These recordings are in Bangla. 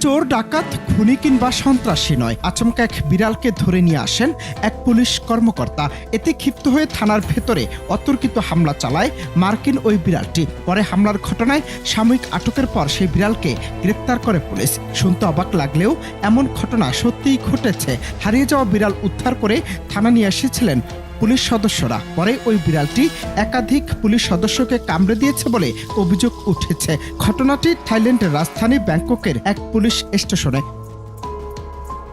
চোর, ডাকাত, খুনি কিংবা সন্ত্রাসী নয়। আচমকা এক বিড়ালকে ধরে নিয়ে আসেন এক পুলিশ কর্মকর্তা। এতে ক্ষিপ্ত হয়ে থানার ভেতরে অতর্কিত হামলা চালায় মার্কিন ওই বিড়ালটি। পরে হামলার ঘটনায় সাময়িক আটকের পর সেই বিড়ালকে গ্রেপ্তার করে পুলিশ। শুনতে অবাক লাগলেও এমন ঘটনা সত্যিই ঘটেছে। হারিয়ে যাওয়া বিড়াল উদ্ধার করে থানা নিয়ে এসেছিলেন পুলিশ সদস্যরা। পরে ওই বিড়ালটি একাধিক পুলিশ সদস্যকে কামড়ে দিয়েছে বলে অভিযোগ উঠেছে। ঘটনাটি থাইল্যান্ডের রাজধানী ব্যাংককের এক পুলিশ স্টেশনে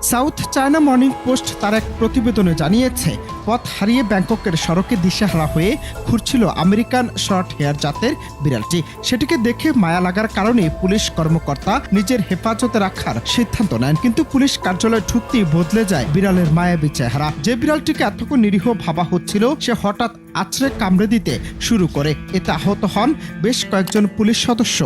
সাউথ চায়না মর্নিং পোস্ট তার এক প্রতিবেদনে জানিয়েছে, পথ হারিয়ে ব্যাংককের সড়কে দিশেহারা হয়ে ঘুরছিল আমেরিকান শর্ট হেয়ার জাতের বিড়ালটি। সেটিকে দেখে মায়া লাগার কারণে পুলিশ কর্মকর্তা নিজের হেফাজতে রাখার সিদ্ধান্ত নেন। কিন্তু পুলিশ কার্যালয়ে ঢুকতেই বদলে যায় বিড়ালের মায়াবী চেহারা। যে বিড়ালটিকে এতক্ষণ নিরীহ ভাবা হচ্ছিল, সে হঠাৎ আছড়ে কামড়ে দিতে শুরু করে। এতে আহত হন বেশ কয়েকজন পুলিশ সদস্য।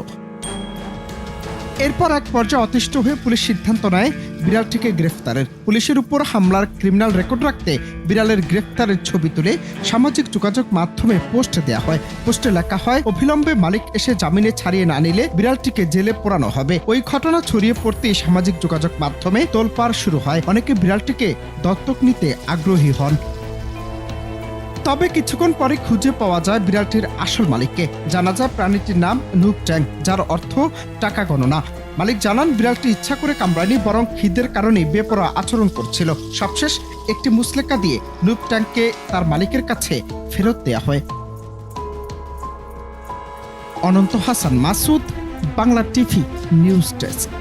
এরপর এক পর্যায়ে অতিষ্ঠ হয়ে পুলিশ সিদ্ধান্ত নেয় বিড়ালটিকে গ্রেফতারের। পুলিশের উপর হামলার ক্রিমিনাল রেকর্ড রাখতে বিড়ালের গ্রেফতারের ছবি তুলে সামাজিক যোগাযোগ মাধ্যমে পোস্ট দেয়া হয়। পোস্টে লেখা হয়, অবিলম্বে মালিক এসে জামিনে ছাড়িয়ে না নিলে বিড়ালটিকে জেলে পোড়ানো হবে। ওই ঘটনা ছড়িয়ে পড়তেই সামাজিক যোগাযোগ মাধ্যমে তোলপাড় শুরু হয়। অনেকে বিড়ালটিকে দত্তক নিতে আগ্রহী হন। তবে কিছুক্ষণ পরে খুঁজে পাওয়া যায় বিড়ালটির আসল মালিককে। জানা যায় প্রাণীটির নাম নুক ট্যাং যার অর্থ টাকা গণনা। মালিক জানান, বিড়ালটি ইচ্ছা করে কামড়ায়নি, বরং খিদের কারণে বেপরোয়া আচরণ করছিল। সবশেষ, একটি মুসলেকা দিয়ে নুক ট্যাংকে তার মালিকের কাছে ফেরত দেয়া হয়। Ananta Hasan Masud, Bangla TV, news desk.